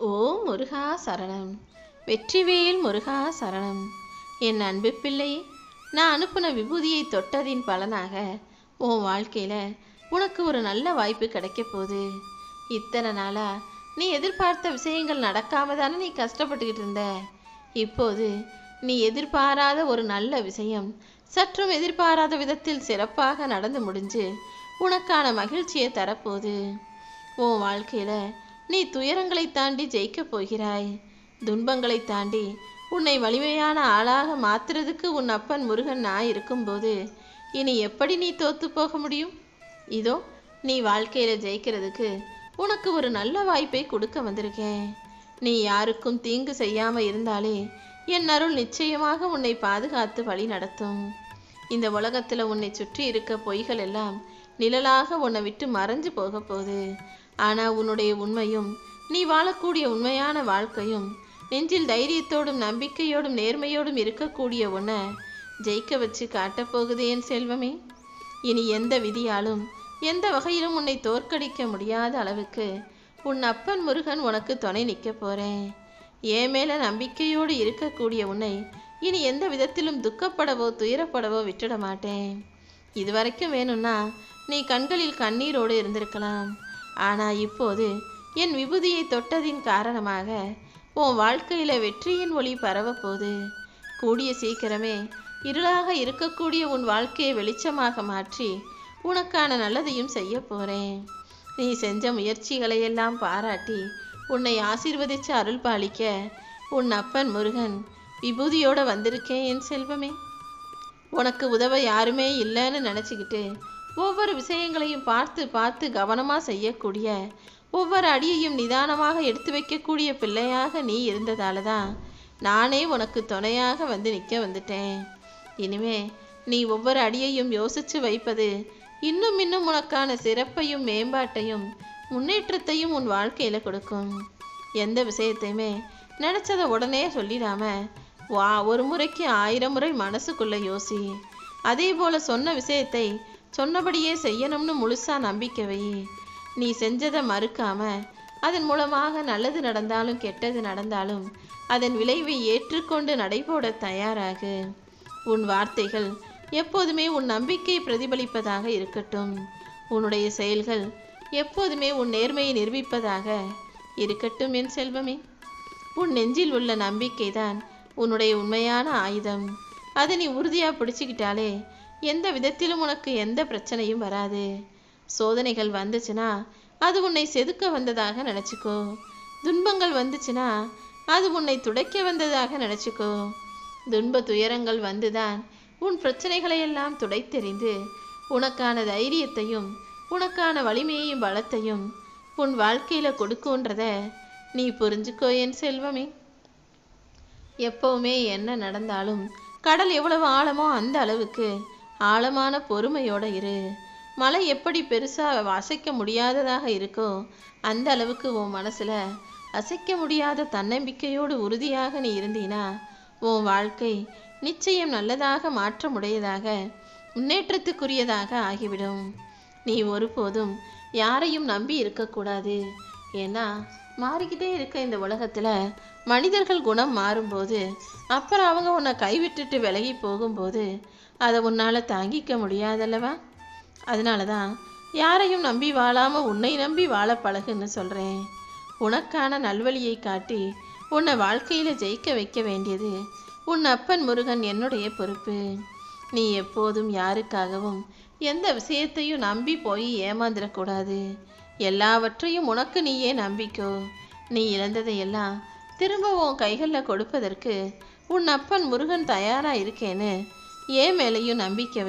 ஓ முருகா சரணம். வெற்றிவேல் முருகா சரணம். என் அன்பு பிள்ளை நான் அனுப்பின விபூதியை தொட்டதின் பலனாக உன் வாழ்க்கையில் உனக்கு ஒரு நல்ல வாய்ப்பு கிடைக்க போகுது. இத்தனை நாளாக நீ எதிர்பார்த்த விஷயங்கள் நடக்காம தானே நீ கஷ்டப்பட்டுக்கிட்டு இருந்த. இப்போது நீ எதிர்பாராத ஒரு நல்ல விஷயம் சற்றும் எதிர்பாராத விதத்தில் சிறப்பாக நடந்து முடிஞ்சு உனக்கான மகிழ்ச்சியை தரப்போகுது. உன் வாழ்க்கையில் நீ துயரங்களை தாண்டி ஜெயிக்கப் போகிறாய். துன்பங்களை தாண்டி உன்னை வலிமையான ஆளாக மாத்துறதுக்கு உன் அப்பன் முருகன் நான் இருக்கும்போது இனி எப்படி நீ தோத்து போக முடியும்? இதோ நீ வாழ்க்கையில ஜெயிக்கிறதுக்கு உனக்கு ஒரு நல்ல வாய்ப்பை கொடுக்க வந்திருக்கேன். நீ யாருக்கும் தீங்கு செய்யாம இருந்தாலே என் அருள் நிச்சயமாக உன்னை பாதுகாத்து வழி நடத்தும். இந்த உலகத்துல உன்னை சுற்றி இருக்க பொய்கள் எல்லாம் நிழலாக உன்னை விட்டு மறைஞ்சு போக போகுது. ஆனால் உன்னுடைய உண்மையும் நீ வாழக்கூடிய உண்மையான வாழ்க்கையும் நெஞ்சில் தைரியத்தோடும் நம்பிக்கையோடும் நேர்மையோடும் இருக்கக்கூடிய உன்னை ஜெயிக்க வச்சு காட்டப் என் செல்வமே. இனி எந்த விதியாலும் எந்த வகையிலும் உன்னை தோற்கடிக்க முடியாத அளவுக்கு உன் அப்பன் முருகன் உனக்கு துணை நிற்க போறேன். என் மேலே நம்பிக்கையோடு இருக்கக்கூடிய உன்னை இனி எந்த விதத்திலும் துக்கப்படவோ துயரப்படவோ விட்டுட மாட்டேன். இதுவரைக்கும் வேணும்னா நீ கண்களில் கண்ணீரோடு இருந்திருக்கலாம். ஆனால் இப்போது என் விபூதியை தொட்டதின் காரணமாக உன் வாழ்க்கையில் வெற்றியின் ஒளி பரவப்போது கூடிய சீக்கிரமே இருளாக இருக்கக்கூடிய உன் வாழ்க்கையை வெளிச்சமாக மாற்றி உனக்கான நல்லதையும் செய்ய போகிறேன் நீ செஞ்ச முயற்சிகளையெல்லாம் பாராட்டி உன்னை ஆசீர்வதித்து அருள் பாலிக்க உன் அப்பன் முருகன் விபூதியோட வந்திருக்கேன் என் செல்வமே. உனக்கு உதவ யாருமே இல்லைன்னு நினச்சிக்கிட்டு ஒவ்வொரு விஷயங்களையும் பார்த்து பார்த்து கவனமாக செய்யக்கூடிய ஒவ்வொரு அடியையும் நிதானமாக எடுத்து வைக்கக்கூடிய பிள்ளையாக நீ இருந்ததால தான் நானே உனக்கு துணையாக வந்து நிற்க வந்துட்டேன். இனிமே நீ ஒவ்வொரு அடியையும் யோசிச்சு வைப்பது இன்னும் இன்னும் உனக்கான சிறப்பையும் மேம்பாட்டையும் முன்னேற்றத்தையும் உன் வாழ்க்கையில் கொடுக்கும். எந்த விஷயத்தையுமே நினச்சதை உடனே சொல்லிடாம வா ஒரு முறைக்கு ஆயிரம் முறை மனசுக்குள்ளே யோசி. அதே போல் சொன்ன விஷயத்தை சொன்னபடியே செய்யணும்னு முழுசா நம்பிக்கை வை. நீ செஞ்சதை மறுக்காம அதன் மூலமாக நல்லது நடந்தாலும் கெட்டது நடந்தாலும் அதன் விளைவை ஏற்றுக்கொண்டு நடைபோட தயாராகு. உன் வார்த்தைகள் எப்போதுமே உன் நம்பிக்கை பிரதிபலிப்பதாக இருக்கட்டும். உன்னுடைய செயல்கள் எப்போதுமே உன் நேர்மையை நிரூபிப்பதாக இருக்கட்டும் என் செல்வமே. உன் நெஞ்சில் உள்ள நம்பிக்கைதான் உன்னுடைய உண்மையான ஆயுதம். அதை நீ உறுதியாக பிடிச்சிக்கிட்டாலே எந்த விதத்திலும் உனக்கு எந்த பிரச்சனையும் வராது. சோதனைகள் வந்துச்சுன்னா அது உன்னை செதுக்க வந்ததாக நினச்சிக்கோ. துன்பங்கள் வந்துச்சுன்னா அது உன்னை துடைக்க வந்ததாக நினச்சிக்கோ. துன்ப துயரங்கள் வந்துதான் உன் பிரச்சனைகளையெல்லாம் துடைத்தெறிந்து உனக்கான தைரியத்தையும் உனக்கான வலிமையையும் பலத்தையும் உன் வாழ்க்கையில கொடுக்குன்றத நீ புரிஞ்சுக்கோ என் செல்வமே. எப்பவுமே என்ன நடந்தாலும் கடல் எவ்வளவு ஆழமோ அந்த அளவுக்கு ஆழமான பொறுமையோட இரு. மலை எப்படி பெருசாக அசைக்க முடியாததாக இருக்கோ அந்த அளவுக்கு உன் மனசில் அசைக்க முடியாத தன்னம்பிக்கையோடு உறுதியாக நீ இருந்தீனா உன் வாழ்க்கை நிச்சயம் நல்லதாக மாற்றமுடையதாக முன்னேற்றத்துக்குரியதாக ஆகிவிடும். நீ ஒருபோதும் யாரையும் நம்பி இருக்கக்கூடாது. ஏன்னா மாறிக்கிட்டே இருக்க இந்த உலகத்தில் மனிதர்கள் குணம் மாறும்போது அப்புறம் அவங்க உன்னை கைவிட்டுட்டு விலகி போகும்போது அதை உன்னால் தாங்கிக்க முடியாதல்லவா? அதனால தான் யாரையும் நம்பி வாழாமல் உன்னை நம்பி வாழ பழகுன்னு சொல்கிறேன் உனக்கான நல்வழியை காட்டி உன்னை வாழ்க்கையில் ஜெயிக்க வைக்க வேண்டியது உன் அப்பன் முருகன் என்னுடைய பொறுப்பு. நீ எப்போதும் யாருக்காகவும் எந்த விஷயத்தையும் நம்பி போய் ஏமாந்துடக்கூடாது. எல்லாவற்றையும் உனக்கு நீயே நம்பிக்கோ. நீ இழந்ததையெல்லாம் திரும்ப உன் கைகளில் கொடுப்பதற்கு உன் அப்பன் முருகன் தயாராக இருக்கேன்னு ஏன் மேலேயும் நம்பிக்கை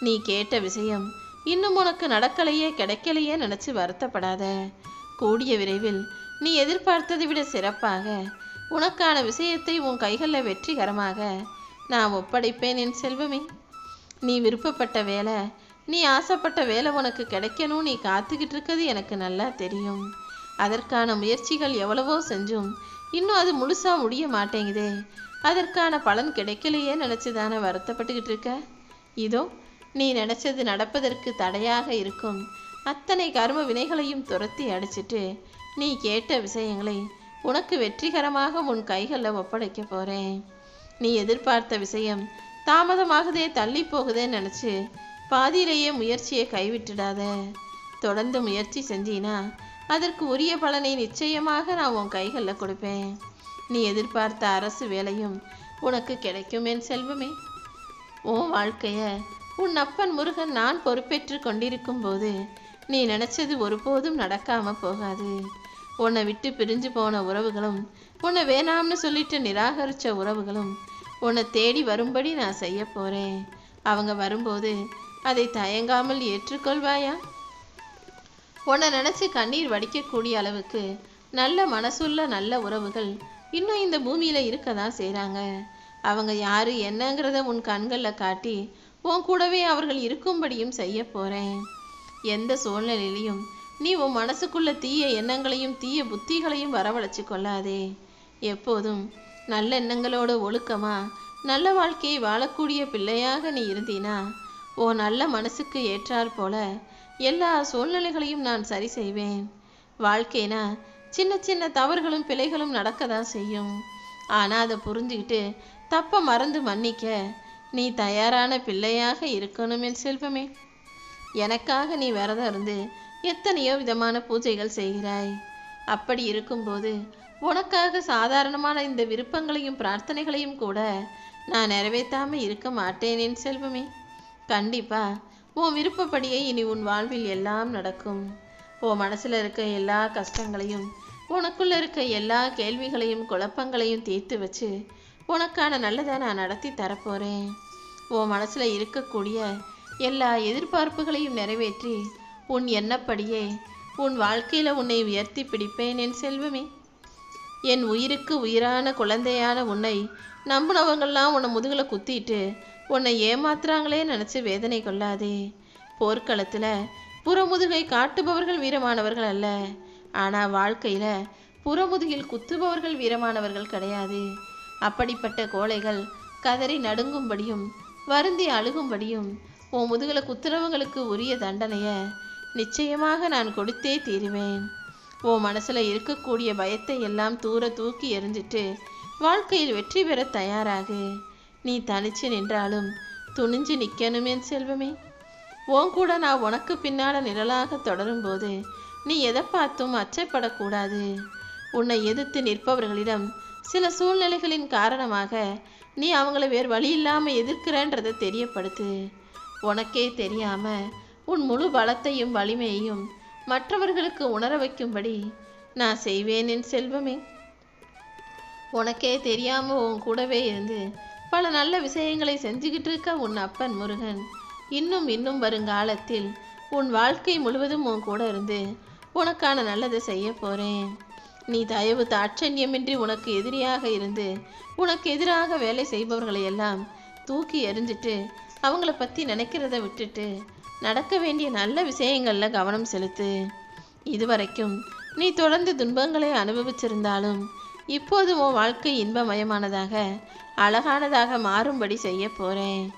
நீ கேட்ட விஷயம் இன்னும் உனக்கு நடக்கலையே கிடைக்கலையே நினச்சி வருத்தப்படாத. கூடிய விரைவில் நீ எதிர்பார்த்ததை விட சிறப்பாக. உனக்கான விஷயத்தை உன் கைகளில் வெற்றிகரமாக நான் ஒப்படைப்பேன் என் செல்வமே. நீ விருப்பப்பட்ட வேலை நீ ஆசைப்பட்ட வேலை உனக்கு கிடைக்கணும் நீ காத்துக்கிட்டு இருக்கிறது எனக்கு நல்லா தெரியும். அதற்கான முயற்சிகள் எவ்வளவோ செஞ்சும் இன்னும் அது முழுசா முடிய மாட்டேங்குதே. அதற்கான பலன் கிடைக்கலையே நினச்சி தானே வருத்தப்பட்டுக்கிட்டு இருக்க? இதோ நீ நினைச்சது நடப்பதற்கு தடையாக இருக்கும். அத்தனை கர்ம வினைகளையும் துரத்தி அடிச்சிட்டு நீ கேட்ட விஷயங்களை உனக்கு வெற்றிகரமாக உன் கைகளில் ஒப்படைக்க போகிறேன் நீ எதிர்பார்த்த விஷயம் தாமதமாகதே தள்ளி போகுதேன்னு நினச்சி பாதியிலேயே முயற்சியை கைவிட்டுடாத. தொடர்ந்து முயற்சி செஞ்சினா அதற்கு உரிய பலனை நிச்சயமாக நான் உன் கைகளில் கொடுப்பேன். நீ எதிர்பார்த்த அரசு வேலையும் உனக்கு கிடைக்கும் என் செல்வமே. உன் வாழ்க்கைய உன் அப்பன் முருகன் நான் பொறுப்பேற்று கொண்டிருக்கும் போது நீ நினைச்சது ஒருபோதும் நடக்காம போகாது. உன்னை விட்டு பிரிஞ்சு போன உறவுகளும் உன்னை வேணாம்னு சொல்லிட்டு நிராகரிச்ச உறவுகளும் உன்னை தேடி வரும்படி நான் செய்ய போறேன். அவங்க வரும்போது அதை தயங்காமல் ஏற்றுக்கொள்வாயா? உன்னை நினச்சி கண்ணீர் வடிக்கக்கூடிய அளவுக்கு நல்ல மனசுள்ள நல்ல உறவுகள் இன்னும் இந்த பூமியில் இருக்க தான் செய்கிறாங்க அவங்க யாரு என்னங்கிறத உன் கண்களில் காட்டி உன் கூடவே அவர்கள் இருக்கும்படியும் செய்ய போகிறேன் எந்த சூழ்நிலையிலையும் நீ உன் மனசுக்குள்ள தீய எண்ணங்களையும் தீய புத்திகளையும் வரவழைச்சு கொள்ளாதே. எப்போதும் நல்ல எண்ணங்களோட ஒழுக்கமா நல்ல வாழ்க்கையை வாழக்கூடிய பிள்ளையாக நீ இருந்தீனா ஓ நல்ல மனசுக்கு ஏற்றாற் போல எல்லா சூழ்நிலைகளையும் நான் சரி செய்வேன். வாழ்க்கைனா சின்ன சின்ன தவறுகளும் பிழைகளும் நடக்க தான் செய்யும். ஆனால் அதை புரிஞ்சுக்கிட்டு தப்ப மறந்து மன்னிக்க நீ தயாரான பிள்ளையாக இருக்கணும் என் செல்வமே. எனக்காக நீ விரதம் இருந்து எத்தனையோ விதமான பூஜைகள் செய்கிறாய். அப்படி இருக்கும்போது உனக்காக சாதாரணமான இந்த விருப்பங்களையும் பிரார்த்தனைகளையும் கூட நான் நிறைவேற்றாம இருக்க மாட்டேன் என் செல்வமே. கண்டிப்பாக உன் விருப்பப்படியே இனி உன் வாழ்வில் எல்லாம் நடக்கும். உன் மனசில் இருக்க எல்லா கஷ்டங்களையும் உனக்குள்ள இருக்க எல்லா கேள்விகளையும் குழப்பங்களையும் தீர்த்து வச்சு உனக்கான நல்லதை நான் நடத்தி தரப்போறேன். உன் மனசில் இருக்கக்கூடிய எல்லா எதிர்பார்ப்புகளையும் நிறைவேற்றி உன் எண்ணப்படியே உன் வாழ்க்கையில் உன்னை உயர்த்தி பிடிப்பேன் என் செல்வமே. என் உயிருக்கு உயிரான குழந்தையான உன்னை நம்புனவங்கள்லாம் உன்னை முதுகில் குத்திட்டு உன்னை ஏமாத்துறாங்களே நினச்சி வேதனை கொள்ளாதே. போர்க்களத்தில் புறமுதுகை காட்டுபவர்கள் வீரமானவர்கள் அல்ல. ஆனால் வாழ்க்கையில் புறமுதுகில் குத்துபவர்கள் வீரமானவர்கள் கிடையாது. அப்படிப்பட்ட கோழைகள் கதறி நடுங்கும்படியும் வருந்தி அழுகும்படியும் உன் முதுகல குத்துறவங்களுக்கு உரிய தண்டனையை நிச்சயமாக நான் கொடுத்தே தீருவேன். உன் மனசில் இருக்கக்கூடிய பயத்தை எல்லாம் தூர தூக்கி எறிஞ்சிட்டு வாழ்க்கையில் வெற்றி பெற தயாராகு. நீ தனிச்சு நின்றாலும் துணிஞ்சு நிற்கணுமே என் செல்வமே. உன் கூட நான் உனக்கு பின்னால் நிழலாக தொடரும்போது நீ எதை பார்த்தும் அச்சப்படக்கூடாது. உன்னை எதிர்த்து நிற்பவர்களிடம் சில சூழ்நிலைகளின் காரணமாக நீ அவங்கள வேறு வழி இல்லாமல் எதிர்க்கிறன்றதை தெரியப்படுத்து. உனக்கே தெரியாமல் உன் முழு பலத்தையும் வலிமையையும் மற்றவர்களுக்கு உணர வைக்கும்படி நான் செய்வேன் என் செல்வமே. உனக்கே தெரியாமல் உன் கூடவே இருந்து பல நல்ல விஷயங்களை செஞ்சுக்கிட்டு இருக்க உன் அப்பன் முருகன். இன்னும் இன்னும் வருங்காலத்தில் உன் வாழ்க்கை முழுவதும் உன் கூட இருந்து உனக்கான நல்லதை செய்ய போறேன். நீ தயவு தாட்சண்யமின்றி உனக்கு எதிரியாக இருந்து உனக்கு எதிராக வேலை செய்பவர்களை எல்லாம் தூக்கி எறிஞ்சிட்டு அவங்கள பற்றி நினைக்கிறத விட்டுட்டு நடக்க வேண்டிய நல்ல விஷயங்கள்ல கவனம் செலுத்து. இதுவரைக்கும் நீ தொடர்ந்து துன்பங்களை அனுபவிச்சிருந்தாலும் இப்போது உன் வாழ்க்கை இன்பமயமானதாக அழகானதாக மாறும்படி செய்ய போறேன்.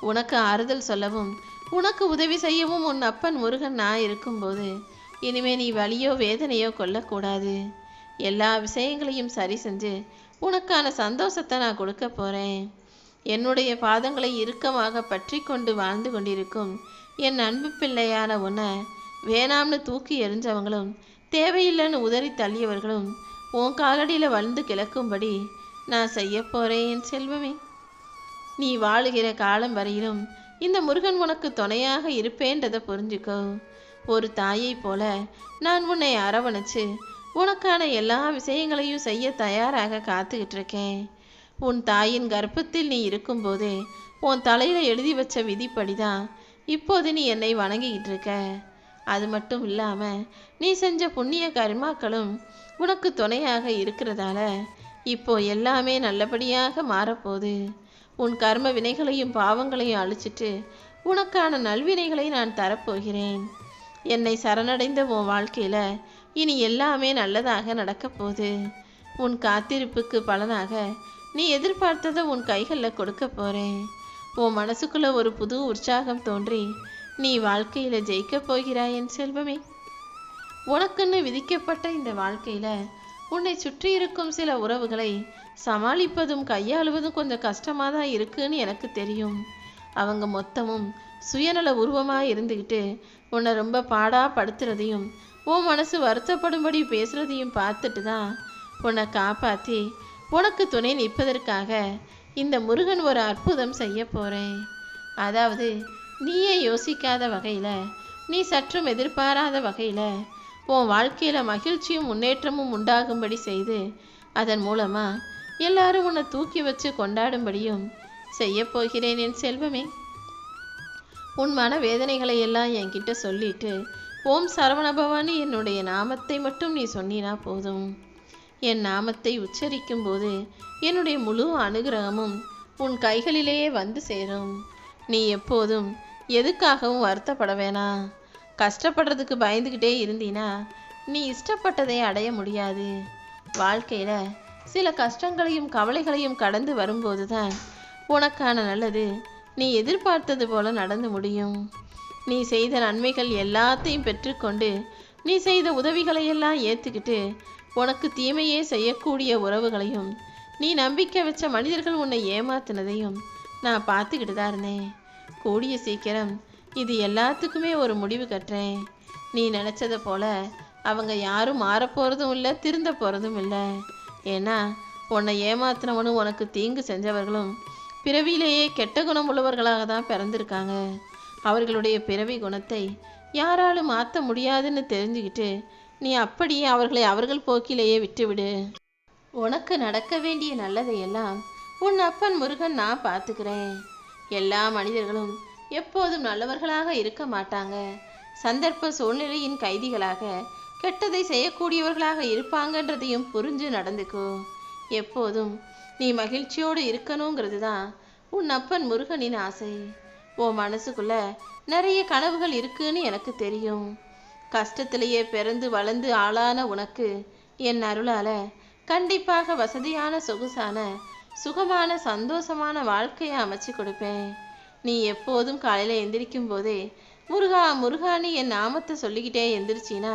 உனக்கு ஆறுதல் சொல்லவும் உனக்கு உதவி செய்யவும் உன் அப்பன் முருகன் நான் இருக்கும்போது இனிமே நீ வலியோ வேதனையோ கொள்ளக்கூடாது எல்லா விஷயங்களையும் சரி செஞ்சு உனக்கான சந்தோஷத்தை நான் கொடுக்க போறேன். என்னுடைய பாதங்களை இறுக்கமாக பற்றி கொண்டு வாழ்ந்து கொண்டிருக்கும் என் அன்பு பிள்ளையான உன்னை வேணாம்னு தூக்கி எறிஞ்சவங்களும் தேவையில்லைன்னு உதறி தள்ளியவர்களும் உன் காலடியில் வந்து கிளக்கும்படி நான் செய்ய போறேன் என் செல்வமே. நீ வாழுகிற காலம் வரையிலும் இந்த முருகன் உனக்கு துணையாக இருப்பேன்றதை புரிஞ்சுக்கோ. ஒரு தாயை போல நான் உன்னை அரவணைச்சு உனக்கான எல்லா விஷயங்களையும் செய்ய தயாராக காத்துக்கிட்டு இருக்கேன். உன் தாயின் கர்ப்பத்தில் நீ இருக்கும்போதே உன் தலையில எழுதி வச்ச விதிப்படிதான் இப்போது நீ என்னை வணங்கிக்கிட்டு இருக்க. அது மட்டும் இல்லாமல் நீ செஞ்ச புண்ணிய கர்மாக்களும் உனக்கு துணையாக இருக்கிறதால இப்போ எல்லாமே நல்லபடியாக மாறப்போகுது. உன் கர்ம வினைகளையும் பாவங்களையும் அழிச்சிட்டு உனக்கான நல்வினைகளை நான் தரப்போகிறேன். என்னை சரணடைந்த உன் வாழ்க்கையில் இனி எல்லாமே நல்லதாக நடக்கப் போகுது. உன் காத்திருப்புக்கு பலனாக நீ எதிர்பார்த்ததை உன் கைகளில் கொடுக்க போறேன். உன் மனசுக்குள்ளே ஒரு புது உற்சாகம் தோன்றி நீ வாழ்க்கையில ஜெயிக்க போகிறாய் என் செல்வமே. உனக்குன்னு விதிக்கப்பட்ட இந்த வாழ்க்கையில உன்னை சுற்றி இருக்கும் சில உறவுகளை சமாளிப்பதும் கையாளுவதும் கொஞ்சம் கஷ்டமாக தான் இருக்குன்னு எனக்கு தெரியும். அவங்க மொத்தமும் சுயநல உருவமாக இருந்துக்கிட்டு உன்னை ரொம்ப பாடா படுத்துறதையும் உன் மனசு வருத்தப்படும்படி பேசுறதையும் பார்த்துட்டு தான் உன்னை காப்பாற்றி உனக்கு துணை நிற்பதற்காக இந்த முருகன் ஒரு அற்புதம் செய்ய போகிறேன் அதாவது நீயே யோசிக்காத வகையில் நீ சற்றும் எதிர்பாராத வகையில் உன் வாழ்க்கையில் மகிழ்ச்சியும் முன்னேற்றமும் உண்டாகும்படி செய்து அதன் மூலமாக எல்லாரும் உன்னை தூக்கி வச்சு கொண்டாடும்படியும் செய்யப்போகிறேன் என் செல்வமே. உன் மன வேதனைகளை எல்லாம் என்கிட்ட சொல்லிட்டு ஓம் சரவணபவானி என்னுடைய நாமத்தை மட்டும் நீ சொன்னினா போதும். என் நாமத்தை உச்சரிக்கும் போது என்னுடைய முழு அனுகிரகமும் உன் கைகளிலேயே வந்து சேரும். நீ எப்போதும் எதுக்காகவும் வருத்தப்பட வேணாம். கஷ்டப்படுறதுக்கு பயந்துக்கிட்டே இருந்தீன்னா நீ இஷ்டப்பட்டதை அடைய முடியாது. வாழ்க்கையில் சில கஷ்டங்களையும் கவலைகளையும் கடந்து வரும்போது தான் உனக்கான நல்லது நீ எதிர்பார்த்தது போல நடந்து முடியும். நீ செய்த நன்மைகள் எல்லாத்தையும் பெற்றுக்கொண்டு நீ செய்த உதவிகளையெல்லாம் ஏற்றுக்கிட்டு உனக்கு தீமையே செய்யக்கூடிய உறவுகளையும் நீ நம்பிக்கை வச்ச மனிதர்கள் உன்னை ஏமாத்தினதையும் நான் பார்த்துக்கிட்டு தான் இருந்தேன். கூடிய சீக்கிரம் இது எல்லாத்துக்குமே ஒரு முடிவு கட்டுறேன். நீ நினச்சதை போல அவங்க யாரும் மாறப்போகிறதும் இல்லை திருந்த போகிறதும் இல்லை. ஏன்னா உன்னை ஏமாத்தினவனும் உனக்கு தீங்கு செஞ்சவர்களும் பிறவியிலேயே கெட்ட குணம் உள்ளவர்களாக தான் பிறந்திருக்காங்க. அவர்களுடைய பிறவி குணத்தை யாராலும் மாற்ற முடியாதுன்னு தெரிஞ்சுக்கிட்டு நீ அப்படியே அவர்களை அவர்கள் போக்கிலேயே விட்டுவிடு. உனக்கு நடக்க வேண்டிய நல்லதையெல்லாம் உன் அப்பன் முருகன் நான் பார்த்துக்கிறேன். எல்லா மனிதர்களும் எப்போதும் நல்லவர்களாக இருக்க மாட்டாங்க. சந்தர்ப்ப சூழ்நிலையின் கைதிகளாக கெட்டதை செய்யக்கூடியவர்களாக இருப்பாங்கன்றதையும் புரிஞ்சு நடந்துக்கோ. எப்போதும் நீ மகிழ்ச்சியோடு இருக்கணுங்கிறது தான் உன் அப்பன் முருகனின் ஆசை. உன் மனசுக்குள்ள நிறைய கனவுகள் இருக்குன்னு எனக்கு தெரியும். கஷ்டத்திலேயே பிறந்து வளர்ந்து ஆளான உனக்கு என் அருளால கண்டிப்பாக வசதியான சொகுசான சுகமான சந்தோஷமான வாழ்க்கையை அமைச்சு கொடுப்பேன். நீ எப்போதும் காலையில் எந்திரிக்கும் போதே முருகா முருகான்னு என் நாமத்தை சொல்லிக்கிட்டே எந்திரிச்சினா?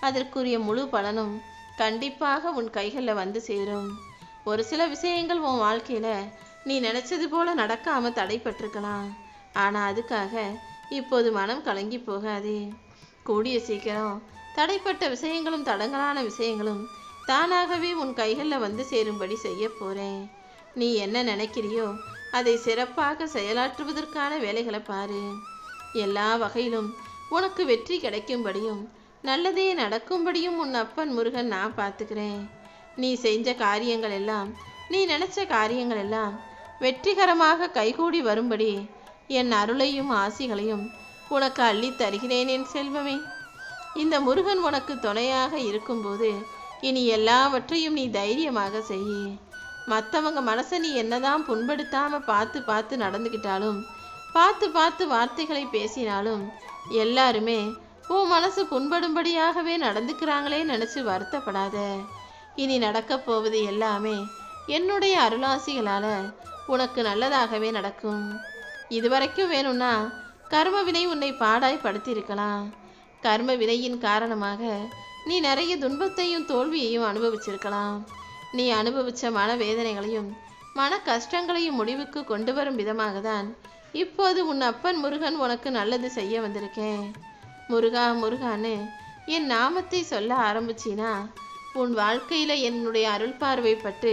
அதற்குரிய முழு பலனும் கண்டிப்பாக உன் கைகளில் வந்து சேரும். ஒரு சில விஷயங்கள் உன் வாழ்க்கையில் நீ நினச்சது போல நடக்காமல் தடைப்பட்டிருக்கலாம். ஆனால் அதுக்காக இப்போது மனம் கலங்கி போகாதே. கூடிய சீக்கிரம் தடைப்பட்ட விஷயங்களும் தடங்கலான விஷயங்களும் தானாகவே உன் கைகளில் வந்து சேரும்படி செய்ய போகிறேன் நீ என்ன நினைக்கிறியோ அதை சிறப்பாக செயலாற்றுவதற்கான வேலைகளை பாரு. எல்லா வகையிலும் உனக்கு வெற்றி கிடைக்கும்படியும் நல்லதே நடக்கும்படியும் உன் அப்பன் முருகன் நான் பார்த்துக்கிறேன். நீ செஞ்ச காரியங்கள் எல்லாம் நீ நினைச்ச காரியங்கள் எல்லாம் வெற்றிகரமாக கைகூடி வரும்படி என் அருளையும் ஆசிகளையும் உனக்கு அள்ளி தருகிறேன் என் செல்வமே. இந்த முருகன் உனக்கு துணையாக இருக்கும்போது இனி எல்லாவற்றையும் நீ தைரியமாக செய் மற்றவங்க மனசை நீ என்னதான் புண்படுத்தாமல் பார்த்து பார்த்து நடந்துக்கிட்டாலும் பார்த்து பார்த்து வார்த்தைகளை பேசினாலும் எல்லாருமே உன் மனசு புண்படும்படியாகவே நடந்துக்கிறாங்களே நினச்சி வருத்தப்படாத. இனி நடக்கப் போவது எல்லாமே என்னுடைய அருளாசிகளால் உனக்கு நல்லதாகவே நடக்கும். இதுவரைக்கும் வேணும்னா கர்ம வினை உன்னை பாடாய் படுத்தியிருக்கலாம். கர்ம வினையின் காரணமாக நீ நிறைய துன்பத்தையும் தோல்வியையும் அனுபவிச்சிருக்கலாம். நீ அனுபவிச்ச மன வேதனைகளையும் மன கஷ்டங்களையும் முடிவுக்கு கொண்டு வரும் விதமாக தான் இப்போது உன் அப்பன் முருகன் உனக்கு நல்லது செய்ய வந்திருக்கேன். முருகா முருகான்னு என் நாமத்தை சொல்ல ஆரம்பிச்சினா உன் வாழ்க்கையில் என்னுடைய அருள் பார்வைப்பட்டு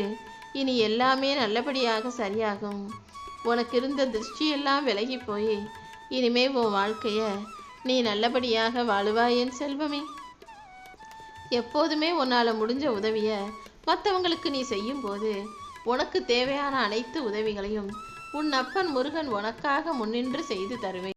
இனி எல்லாமே நல்லபடியாக சரியாகும். உனக்கு இருந்த திருஷ்டியெல்லாம் விலகி போய் இனிமே உன் வாழ்க்கைய நீ நல்லபடியாக வாழுவாய் என் செல்வமே. எப்போதுமே உன்னால் முடிஞ்ச உதவியை மற்றவங்களுக்கு நீ செய்யும்போது உனக்கு தேவையான அனைத்து உதவிகளையும் உன் அப்பன் முருகன் உனக்காக முன்னின்று செய்து தருவேன்.